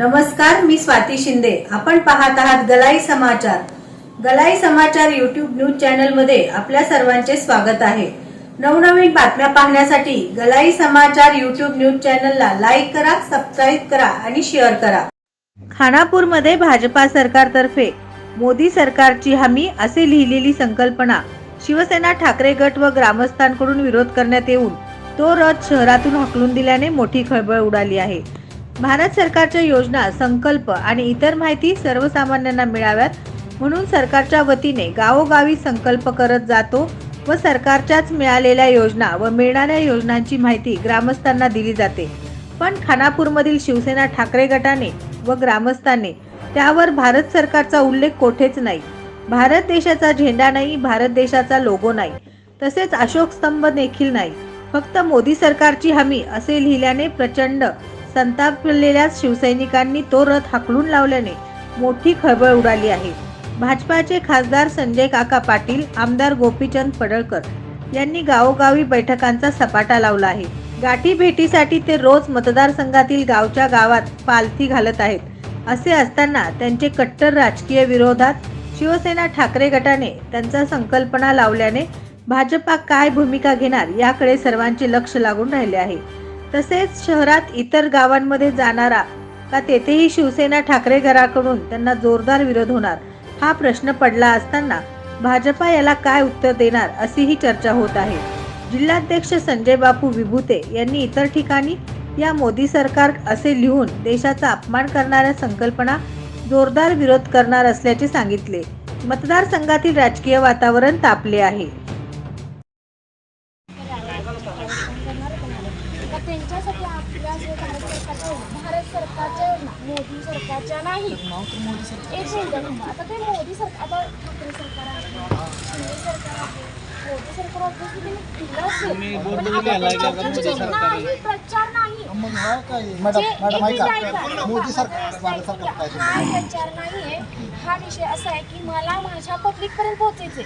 नमस्कार मी स्वाती शिंदे. आपण पाहत आहात गलाई समाचार. गलाई समाचार युट्यूब न्यूज चॅनलमध्ये आपल्या सर्वांचे स्वागत आहे. नवनवीन बातम्या पाहण्यासाठी गलाई समाचार युट्यूब न्यूज चॅनलला लाईक करा सबस्क्राईब करा आणि शेअर करा. खानापूरमध्ये भाजपा सरकारतर्फे मोदी सरकारची हमी असे लिहिलेली संकल्पना शिवसेना ठाकरे गट व ग्रामस्थांकडून विरोध करण्यात येऊन तो रथ शहरातून हकलून दिल्याने मोठी खळबळ उडाली आहे. भारत सरकारच्या योजना संकल्प आणि इतर माहिती सर्वसामान्यांना मिळाव्यात म्हणून सरकारच्या वतीने गावोगावी संकल्प करत जातो व सरकारच्याच मिळालेल्या योजना व मिळणाऱ्या योजनांची माहिती ग्रामस्थांना दिली जाते. पण खानापूरमधील शिवसेना ठाकरे गटाने व ग्रामस्थांनी त्यावर भारत सरकारचा उल्लेख कोठेच नाही. भारत देशाचा झेंडा नाही भारत देशाचा लोगो नाही. तसेच अशोक स्तंभ देखील नाही. फक्त मोदी सरकारची हमी असे लिहिल्याने प्रचंड संतापलेल्या शिवसैनिकांनी तो रथ हाकलून लावल्याने मोठी खळबळ उडाली आहे. भाजपाचे खासदार संजय काका पाटील आमदार गोपीचंद पडळकर यांनी गावोगावी बैठकांचा सपाटा लावला आहे. गाठी भेटीसाठी ते रोज मतदारसंघातील गावच्या गावात पालथी घालत आहेत. असे असताना त्यांचे कट्टर राजकीय विरोधात शिवसेना ठाकरे गटाने त्यांचा संकल्पना लावल्याने भाजपा काय भूमिका घेणार याकडे सर्वांचे लक्ष लागून राहिले आहे. तसेच शहरात इतर गावांमध्ये जाणारा का तेथेही शिवसेना ठाकरे घराकडून त्यांना जोरदार विरोध होणार हा प्रश्न पडला असताना भाजपा याला काय उत्तर देणार अशीही चर्चा होत आहे. जिल्हाध्यक्ष संजय बापू विभूते यांनी इतर ठिकाणी या मोदी सरकार असे लिहून देशाचा अपमान करणाऱ्या संकल्पना जोरदार विरोध करणार असल्याचे सांगितले. मतदारसंघातील राजकीय वातावरण तापले आहे तर त्यांच्यासाठी आपल्या जे भारत सरकारच्या योजना भारत सरकारच्या योजना मोदी सरकारच्या नाही एक मिनिट थांबा. आता ते मोदी सरकार आता ठाकरे सरकार आहे शिंदे सरकार आहे मोदी सरकार obviously त्यांनी दिलं असेल. पण आता त्याच्यात नाही प्रचार नाही. मग हा काय मॅडम जे- मॅडम एक ऐका. मिनिट ऐका. मोदी सरकार भारत सरकार काय हा प्रचार नाहीये हा विषय असा आहे की मला माझ्या पब्लिक पर्यंत पोहोचायचे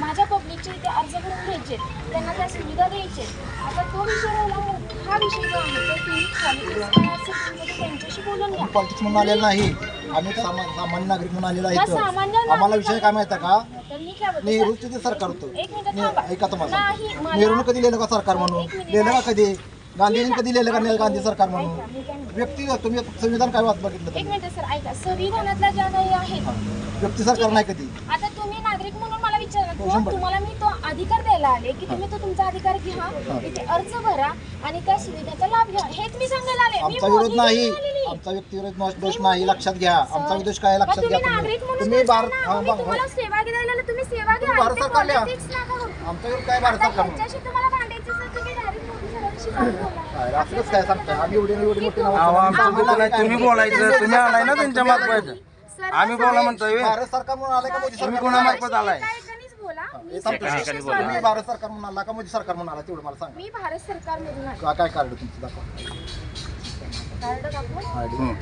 माझ्या पब्लिकचे इथे अर्ज करून घ्यायचे त्यांना त्या सुविधा द्यायचे आता तो विषय राहिला हा विषय जो आहे तो तुम्ही पॉलिटिक्स त्यांच्याशी बोलून घ्या. पॉलिटिक्स म्हणून आलेलं नाही. आम्ही सामा- सामान्य नागरिक म्हणून आलेला आहे सामान्य इथं. आम्हाला विषय काय माहिती आहे का? तर मी काय बोलते नेहरूचे ते सरकार होतं. एक मिनिट ने- थांबा. ऐका तुम्हाला नाही. मला- नेहरूनं कधी लिहिलं का सरकार म्हणून? एक मिनिट. लिहिलं का कधी? गांधीजींनी कधी लिहिलं का नाही गांधी सरकार ऐका, म्हणून? मी काय म्हणते. व्यक्ती तुम्ही संविधान काय वाच बघितलं एक तुम्ही? मिनिट सर ऐका. संविधानातल्या ज्या काही आहेत व्यक्ती सरकार नाही कधी. आता तुम्ही नागरिक म्हणून मला विचारलं हो, तो शंभर. तुम्हाला मी तो अधिकार द्यायला आले की तुम्ही तो तुमचा अधिकार घ्या तिथे अर्ज भरा आणि त्या सुविधेचा लाभ घ्या. हेच मी सांगायला आले. मी आमचा विरोध नाही. आलेली. आमचा व्यक्तिविरोध दोष- नाही लक्षात घ्या आमचा उद्देश काय मग लक्षात घ्या तुम्ही नागरिक तुम्ही म्हणून तुम्ही बोलता भारत हा, मी बघ- तुम्हाला सेवा द्यायला तुम्ही सेवा घ्या भारत ते सरकारला. politics नका करू. आमचा विरोध काय भारत आता सरकार म्हणून ह्यांच्याशी तुम्हाला भांडायचं असेल, तुम्ही direct मोदी सरांशी जाऊन बोला. काय, असंच काय सांगताय आम्ही एवढी एवढी मोठी नावं अहो, सांगतो. आमचं आम्हाला दुकान आहे, काय तुम्ही नाही. बोलायचं तुम्ही आलाय ना त्यांच्या मार्फत आम्ही बोला म्हणतोय व्हय. भारत सरकार म्हणून आलाय का मोदी तुम्ही सरकार कोणा म्हणून आलाय? मार्फत आलाय एका एकानेच बोला. मी हे सांगतो. तुम्ही भारत सरकार म्हणून आला का मोदी सरकार म्हणून आला तेवढं मला सांगा मी भारत सरकारमधून का- काय कार्ड तुमचं दाखवा हं.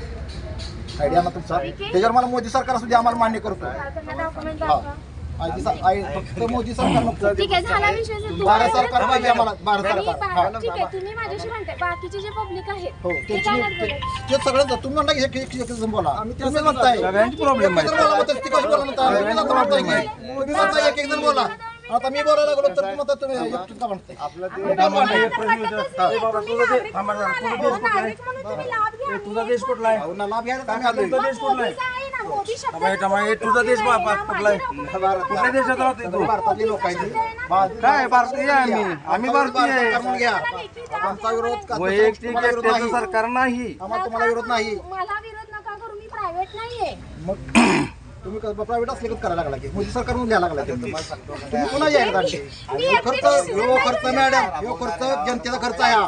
आयडिया ना तुमचा त्याच्यावर मला मोदी सरकार असू दे आम्हाला मान्य करतो. त्यांना डॉक्युमेंट हा. दाखवा. आयडी सा- आय- फक्त मोदी सरकार नको. ठीक आहे झाला विषय जर तुम्हाला- भारत सरकार पाहिजे आम्हाला भारत सरकार. बा- हा. ठीक आहे तुम्ही माझ्याशी म्हणताय बाकीचे जे पब्लिक आहेत हो ते ते काय नाही ते- बोलत. ते सगळं जा- तुम्ही म्हणता की एक एक एक जण बोला. तुम्ही म्हणताय. सगळ्यांची प्रॉब्लेम एक एक जण बोला म्हणतात, ती कशी बोला म्हणता? तुम्ही म्हणता म्हणताय की तुम्ही म्हणताय एक एक जण बोला. आता मी बोलायला लागलो तर तुम्ही म्हणता तुम्ही एकटूच का म्हणताय? लाभ घ्या. तुझा देश कुठला आहे? अहो, ना लाभ आलोय. तुझा देश कुठला आहे? आहे? तुझा देश बा- बा- कुठला आहे? कुठल्या देशात राहतोय तू? भारतातले लोक काय भारतीय आहे आम्ही? आम्ही भारतीय भारत आहे. घ्या आमचा विरोध का- वैयक्तिक तुम्हाला विरोध एकट्याचं नाही सरकार नाही. आम्हाला तुम्हाला विरोध नाही. मला विरोध नका करू मी प्रायव्हेट नाहीये. मग तुम्ही प्रायव्हेट असले करायला लागला की मोदी सरकार म्हणून द्यायला लागला तुम्ही तुम्ही पुन्हा यायला लागले ह्यो खर्च ह्यो खर्च मॅडम ह्यो खर्च जनतेचा खर्च आहे हा.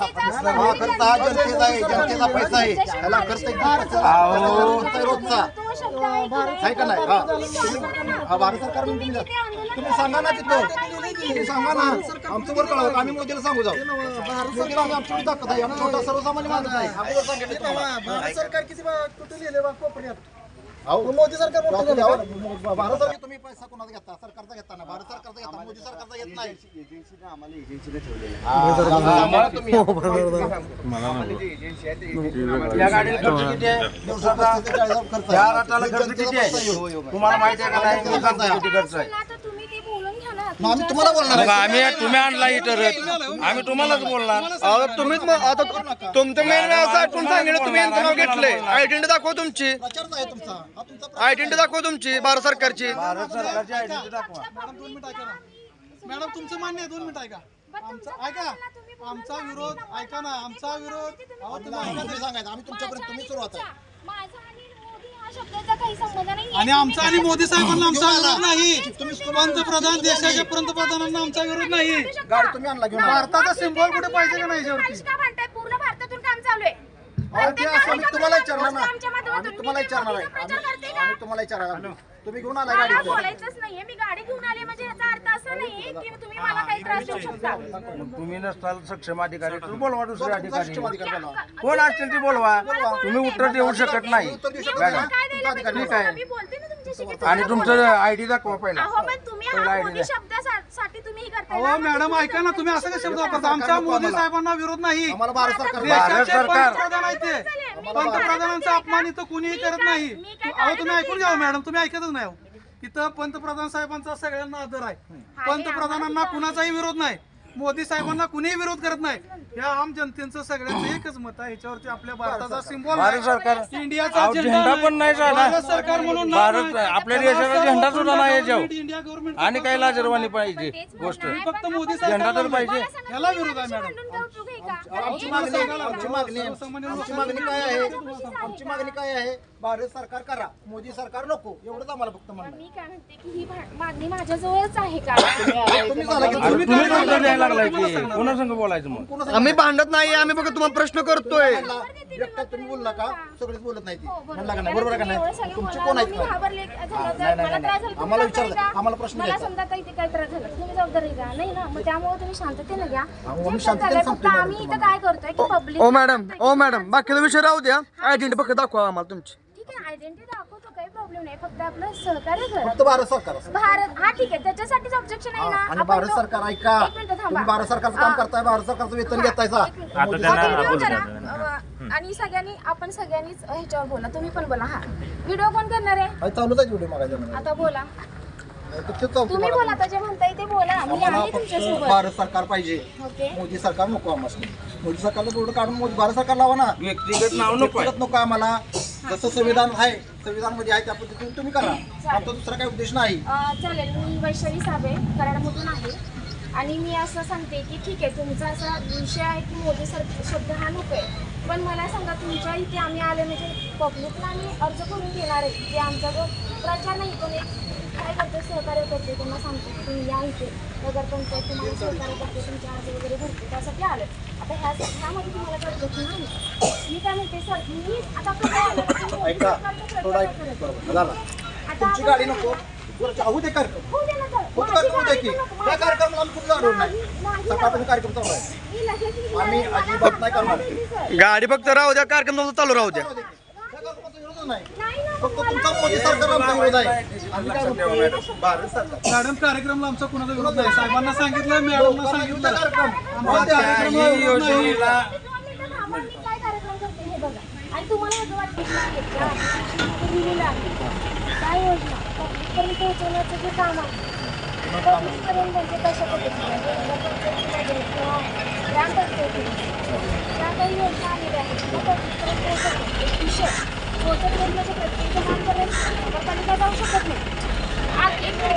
हा खर्च हा जनतेचा आहे जनतेचा पैसा आहे ह्याला खर्च आहे रोजचा. आहे का नाही हा तुम्ही- हा भारत सरकार म्हणून तुम्ही सांगा ना तिथं तुम्ही सांगा ना आमचं वर कळवलं आम्ही मोदीला सांगू जाऊ मोदीला आम्ही आमची ताकद आहे आम्ही छोटा सर्वसामान्य माणूस आहे सांगितलं. भारत सरकार किती बा- कुठे लिहिले बा कोपऱ्यात मोदी सरकार मोठं झालं. अहो, भारत सरकार तुम्ही पैसा कोणाचा घेता? सरकारचा घेता ना? भारत सरकारचा घेता? मोदी सरकारचा येत नाही. एजन्सीने आम्हाला एजन्सीने ठेवलेलं. हा. या गाडीला खर्च किती आहे? दिवसाचा हजार खर्च किती आहे. तुम्हाला माहिती आहे का नाही? खर्च आहे चला, आता तुम्ही ते बोलून घ्या ना मग आम्ही तुम्हाला बोलणार मग आहे. आम्ही तुम्ही आणला इथं रथ. आम्ही तुम्हालाच बोलणार. अहो, तुम्हीच मग आता तुमचं मेन व्यवसाय तुम्ही सांगितलं तुम्ही यांचं नाव घेतलंय. आयडेंटिटी दाखवा तुमची. प्रचारच आहे तुमचा. हा तुमचा प्रचार आयडेंटिटी दाखवा तुमची भारत सरकारची. भारत सरकारची आयडेंटिटी दाखवा. मॅडम दोन मिनिट ऐका ना. मॅडम तुमचं मान्य आहे दोन मिनिट ऐका. आमचा ऐका. आमचा विरोध ऐका ना. आमचा विरोध अहो, आम्हाला आम्हाला सांगायचं. आम्ही तुमच्यापर्यंत तुम्ही सुरुवात आहे. माझा आणि मोदी शब्दाचा काही संबंध नाही आणि आमचा आणि मोदी साहेबांना आमचा विरोध नाही. तुम्ही पंतप्रधान देशाच्या पंतप्रधानांना आमचा विरोध नाही. गाडी तुम्ही आणला घेऊन आला. भारताचा सिम्बॉल कुठे पाहिजे का नाही याच्यावरती का म्हणताय पूर्ण भारतातून काम चालू आहे. अहो, ते असं आम्ही तुम्हाला विचारणार ना आमच्या माध्यमातून. आम्ही तुम्हाला मी विचारणार आहे. प्रचार करते आम्ही का? आम्ही तुम्हाला विचारणार आहे. तुम्ही घेऊन आला मला गाडी बोलायचंच नाहीये. मी गाडी घेऊन आले म्हणजे याचा अर्थ असा नाहीये की तुम्ही मला काही त्रास देऊ शकता मग तुम्ही नसताल सक्षम अधिकारी तर बोलवा दुसरे अधिकारी सक्षम अधिकारी बोलवा. कोण असतील ती बोलवा तुम्ही उत्तर देऊ शकत नाही पाहिजे? ठीक आहे. मी बोलते ना तुमच्याशी की आणि तुमचं बोलायचं. आयडी दाखवा पहिला तुम्ही पहिला हा तुम्ही हे करताय अहो? मॅडम ऐका ना तुम्ही असं काय शब्द वापरता आमच्या मोदी साहेबांना विरोध नाही आम्हाला भारत सरकार भारत देशाचे सरकार. पंतप्रधान आहेत ते पंतप्रधानांचा अपमान इथं कुणीही करत नाही अहो तुम्ही ऐकून घ्या हो मॅडम तुम्ही ऐकतच नाही हो. इथं पंतप्रधान साहेबांचा सगळ्यांना आदर आहे. पंतप्रधानांना कुणाचाही विरोध नाही. मोदी साहेबांना कुणीही विरोध करत नाही. या आम जनतेचं सगळ्यांचं एकच मत आहे. याच्यावरती आपल्या भारताचा सिम्बॉल भारत सरकार. इंडियाचा अहो, झेंडा पण नाही. भारत सरकार म्हणून नाव भारत नाही. आपल्या त्याला देशाचा सर्व झेंडा सुद्धा नाही याच्यावर. इंडिया गव्हर्नमेंट आणि काय लाजरवाणी पाहिजे गोष्ट. फक्त मोदी झेंडा तर पाहिजे. याला विरोध आहे, मॅडम. आमची मागणी आमची मागणी आमची मागणी काय आहे? आमची मागणी काय आहे? भारत सरकार करा. मोदी सरकार नको. एवढंच आम्हाला फक्त म्हणणं आहे. मी काय म्हणते की ही भा- मागणी माझ्याजवळच आहे का? तुम्ही झाला की अरे तुम्ही तुम्ही उत्तर द्यायला लागलाय की? कोणा संग बोलायचं मग? आम्ही भांडत नाही आम्ही बघा तुम्हाला प्रश्न करतोय. एकटा तुम्ही बोलला का? सगळेच बोलत नाही ती. हो, बरोबर. म्हणला का नाही? बरोबर आहे का एवढं नाही सगळं तुमचे बोलला, कोण आहेत का? आम्हाला विचारलं? आम्हाला प्रश्न मला द्यायचा. समजा काही ते काही त्रास झाला. तुम्ही जबाबदारी का नाही ना मग त्यामुळे तुम्ही शांततेने घ्या. आम्ही जे पण शांततेने झालंय, सांगतोय फक्त मॅडम आम्ही इथं तुम्हाला. काय करतोय की पब्लिक ओ मॅडम ओ मॅडम बाकीचा विषय राहू द्या. आयडेंटिटी फक्त दाखवा आम्हाला तुमची. आयडेंटिटी दाखवतो काही प्रॉब्लेम नाही. फक्त आपलं सहकार्य करा. फक्त भारत सरकार असं. भारत हा ठीक आहे. त्याच्यासाठीच ऑब्जेक्शन आहे ना आणि आपण भारत तो- सरकार ऐका. एक मिनिट थांबा. तुम्ही भारत सरकारचं काम. करताय भारत सरकारचं वेतन घेतायचा एक मिनिट. हा व्हिडिओ करा. अ, आणि सगळ्यांनी आपण सगळ्यांनीच ह्याच्यावर बोला. तुम्ही पण बोला. हा. व्हिडिओ कोण करणार आहे? चालूच आहे व्हिडिओ मागायचा आता बोला. ते चालतं तुम्ही. बोला आता जे म्हणताय ते बोला. मी आम्हाला आहे फक्त तुमच्यासोबत. भारत सरकार पाहिजे. ओके. मोदी सरकार नको आम्हाला. मोदी सरकारला थोडं काढून मोदी भारत सरकार लावा ना. व्यक्तिगत नाव नको आहे. नको आम्हाला. जसं संविधान आहे संविधानमध्ये आहे त्या पद्धतीने तुम्ही करा. आमचा दुसरा काही उद्देश नाही. अ, चालेल. मी वैशाली साबळे कराडमधून आहे. आणि मी असं सांगते की ठीक आहे तुमचा असा विषय आहे की मोदी सर शब्द हा नको आहे. पण मला सांगा तुमच्या इथे आम्ही आले म्हणजे पब्लिकला आम्ही अर्ज करून घेणार आहे. की आमचा जो प्रचार नाही पण एक काय करते सहकार्य करते त्यांना सांगते की तुम्ही या इथे. नगरपंचायत तुम्हाला सहकार्य करते तुमचे अर्ज वगैरे भरते. त्यासाठी आलं आता ह्या ह्यामध्ये तुम्हाला काय अडचण नाही. मी काय म्हणते सर मी आता आपलं काय आलं की मोदी ऐका सरकारचा थोडा प्रचार करत आहे. बरोबर झाला आता तुमची गाडी नको? बरं, जाऊ दे कार्यक्रम होऊ दे ना सर. होत माझी कार्यक्रम द्या गाडी की नको. त्या कार्यक्रमाला आम्ही अडवलं नाही नाही, सकाळपासून कार्यक्रम चालू आहे मी लगेच निघणार आम्ही. मला अजिबात नाही करणार. भांडवल दिली, सर. गाडी फक्त राहू द्या कार्यक्रम तुमचा चालू राहू द्या जाऊ दे की. त्या कार्यक्रमाचा विरोधच नाही नाही ना, फक्त तुमचा मला मोदी सरकार आमचा विरोध आहे आम्ही काय म्हणतो भारत सरकार मॅडम कार्यक्रमला आमचा कुणाचा विरोध नाही साहेबांना सांगितलं मॅडमना सांगितलं कार्यक्रम कोणत्याही. योजनेला मी दोन मिनिटं थांबा, मी काय कार्यक्रम करते हे बघा. आणि तुम्हाला असं वाटतं की नाही, त्या दिलेलं आहे. काय योजना? पब्लिकपर्यंत पोहोचवण्याचं जे काम आहे पब्लिकपर्यंत म्हणजे कशा पद्धतीने योजना पंचायतीला किंवा ज्या काही योजना आलेल्या आहेत त्या पब्लिकपर्यंत एक विषय पोहोचवण्यात म्हणजे प्रत्येक जणांपर्यंत नगरपालिका जाऊ शकत नाही. आज एक वेळ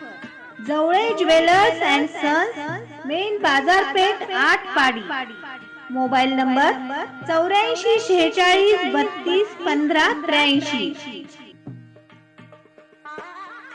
Jawale jewellers and sons main बाजारपेठ आठ पाडी मोबाईल नंबर चौऱ्याऐंशी शेहेचाळीस बत्तीस पंधरा त्र्याऐंशी.